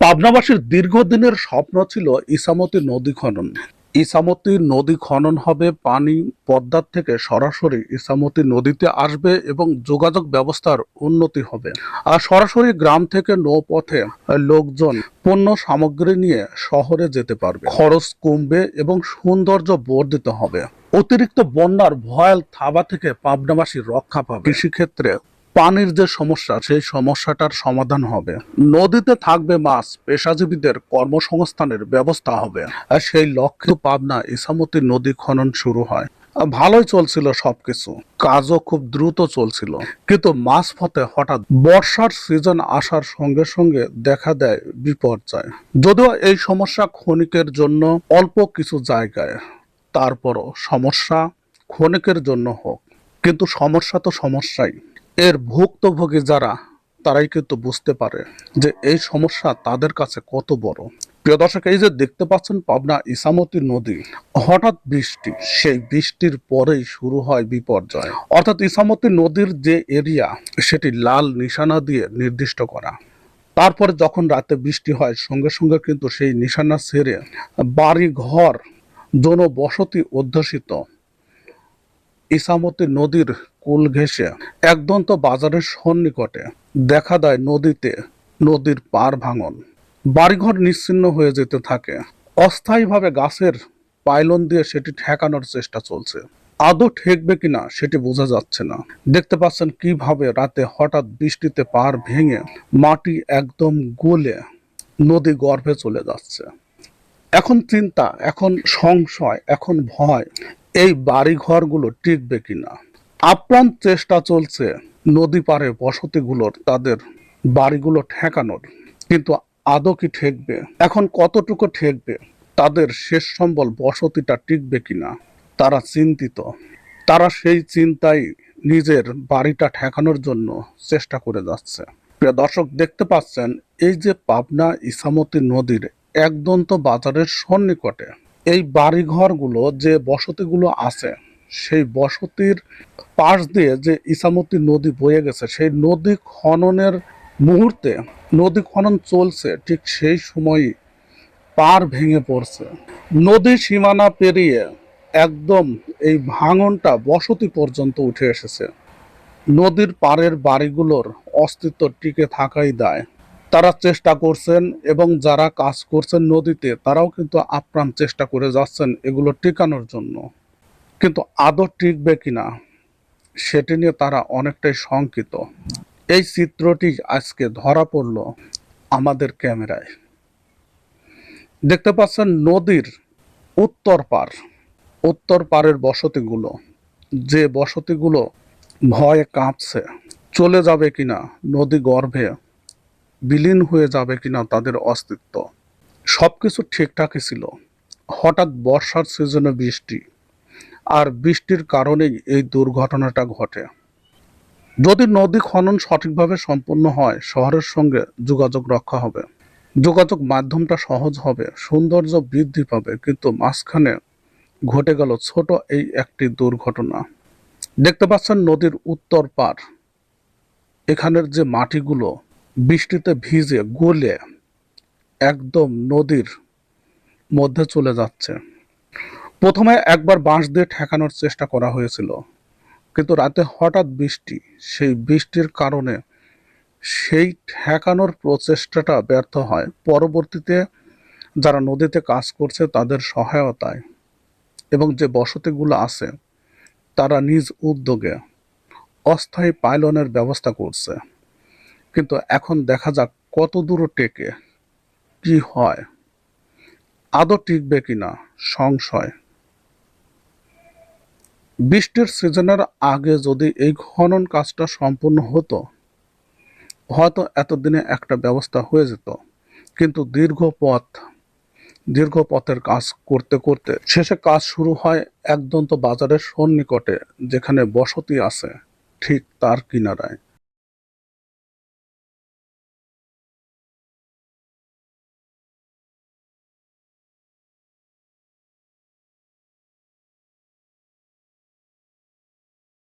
পাবনাবাসীর দীর্ঘদিনের স্বপ্ন ছিল ইসামতি নদী খনন। ইসামতি নদী খনন হবে পানি পদ্মার থেকে সরাসরি ইসামতি নদীতে আসবে এবং যোগাযোগ ব্যবস্থার উন্নতি হবে। আর সরাসরি গ্রাম থেকে নৌপথে লোকজন পণ্য সামগ্রী নিয়ে শহরে যেতে পারবে। খরচ কমবে এবং সৌন্দর্য বর্ধিত হবে। অতিরিক্ত বন্যার ভয়াল থাবা থেকে পাবনাবাসী রক্ষা পাবে। কৃষিক্ষেত্রে পানির যে সমস্যা, সেই সমস্যাটার সমাধান হবে। নদীতে থাকবে মাছ, পেশাজীবীদের কর্মসংস্থানের ব্যবস্থা হবে। আর সেই লক্ষ্যে পাবনা ইসামতি নদী খনন শুরু হয়। ভালোই চলছিল সবকিছু। কাজও খুব দ্রুত চলছিল। কিন্তু মাছ পথে হঠাৎ বর্ষার সিজন আসার সঙ্গে সঙ্গে দেখা দেয় বিপর্যয়। যদিও এই সমস্যা ক্ষণিকের জন্য অল্প কিছু জায়গায়, তারপরও সমস্যা ক্ষণিকের জন্য হোক। কিন্তু সমস্যা তো সমস্যাই। এর ভুক্তভোগী যারা, তারাই কিন্তু বুঝতে পারে যে এই সমস্যা তাদের কাছে কত বড়। প্রিয় দর্শক, এই যে দেখতে পাচ্ছেন পাবনা ইসামতি নদী, হঠাৎ বৃষ্টি, সেই বৃষ্টির পরেই শুরু হয় বিপর্যয়। অর্থাৎ ইসামতি নদীর যে এরিয়া, সেটি লাল নিশানা দিয়ে নির্দিষ্ট করা। তারপরে যখন রাতে বৃষ্টি হয়, সঙ্গে সঙ্গে কিন্তু সেই নিশানা ছেড়ে বাড়ি ঘর জনবসতি অধ্যুষিত। ইসামতি নদীর কুল ঘেঁষে একদন্ত বাজারের সন্নিকটে দেখা দেয় নদীতে নদীর পার ভাঙন। বাড়িঘর নিশ্চিন্ন হয়ে যেতে থাকে। অস্থায়ীভাবে গাছের পাইলন দিয়ে সেটি ঠেকানোর চেষ্টা চলছে। আদৌ ঠেকবে কিনা সেটি বোঝা যাচ্ছে না। দেখতে পাচ্ছেন কীভাবে রাতে হঠাৎ বৃষ্টিতে পার ভেঙে মাটি একদম গলে নদী গর্ভে চলে যাচ্ছে। এখন চিন্তা, এখন সংশয়, এখন ভয় এই বাড়ি ঘরগুলো টিকবে কিনা? আপ্রাণ চেষ্টা চলছে নদী পারে বসতিগুলোর, তাদের বাড়িগুলো ঠেকানোর। কিন্তু আদৌ কি ঠেকবে? এখন কতটুকু ঠেকবে? তাদের শেষ সম্বল বসতিটা টিকবে কিনা? তারা চিন্তিত। তারা সেই চিন্তায় নিজের বাড়িটা ঠেকানোর জন্য চেষ্টা করে যাচ্ছে। প্রিয় দর্শক, দেখতে পাচ্ছেন, এই যে পাবনা ইসামতি নদীর একদন্ত বাজারের সন্নিকটে এই বাড়িঘরগুলো যে বসতিগুলো আছে, সেই বসতির পাশ দিয়ে যে ইসামতি নদী বয়ে গেছে, সেই নদী খননের মুহূর্তে, নদী খনন চলছে, ঠিক সেই সময়ই পার ভেঙে পড়ছে। নদী সীমানা পেরিয়ে একদম এই ভাঙনটা বসতি পর্যন্ত উঠে এসেছে। নদীর পাড়ের বাড়িগুলোর অস্তিত্ব টিকে থাকাই দায়। তারা চেষ্টা করছেন এবং যারা কাজ করছেন নদীতে, তারাও কিন্তু আপ্রাণ চেষ্টা করে যাচ্ছেন এগুলো টিকানোর জন্য। কিন্তু আদৌ টিকবে কিনা, সেটি নিয়ে তারা অনেকটাই শঙ্কিত। এই চিত্রটি আজকে ধরা পড়ল আমাদের ক্যামেরায়। দেখতে পাচ্ছেন নদীর উত্তর পার, উত্তর পারের বসতিগুলো। যে বসতিগুলো ভয়ে কাঁপছে, চলে যাবে কিনা নদী গর্ভে বিলীন হয়ে যাবে কিনা তাদের অস্তিত্ব। সবকিছু ঠিকঠাকই ছিল। হঠাৎ বর্ষার সিজনে বৃষ্টি। আর বৃষ্টির কারণেই এই দুর্ঘটনাটা ঘটে। যদি নদী খনন সঠিকভাবে সম্পন্ন হয়, শহরের সঙ্গে যোগাযোগ রক্ষা হবে। যোগাযোগ মাধ্যমটা সহজ হবে, সৌন্দর্য বৃদ্ধি পাবে, কিন্তু মাঝখানে ঘটে গেল ছোট এই একটি দুর্ঘটনা। দেখতে পাচ্ছেন নদীর উত্তর পার এখানের যে মাটিগুলো বৃষ্টিতে ভিজে গলে একদম নদীর মধ্যে চলে যাচ্ছে। প্রথমে একবার বাঁশ দিয়ে ঠেকানোর চেষ্টা করা হয়েছিল, কিন্তু রাতে হঠাৎ বৃষ্টি, সেই বৃষ্টির কারণে সেই ঠেকানোর প্রচেষ্টাটা ব্যর্থ হয়। পরবর্তীতে যারা নদীতে কাজ করছে তাদের সহায়তায় এবং যে বসতিগুলো আছে, তারা নিজ উদ্যোগে অস্থায়ী পাইলনের ব্যবস্থা করছে। কিন্তু এখন দেখা যাক কত দূর টেকে। কি হয়? আদৌ টিকবে কিনা? সংশয়। বৃষ্টির সিজনের আগে যদি এই খনন কাজটা সম্পূর্ণ হতো, হয়তো এতদিনে একটা ব্যবস্থা হয়ে যেত। কিন্তু দীর্ঘ পথ, দীর্ঘ পথের কাজ করতে করতে শেষে কাজ শুরু হয় একদন্ত বাজারের সন্নিকটে, যেখানে বসতি আছে, ঠিক তার কিনারায়।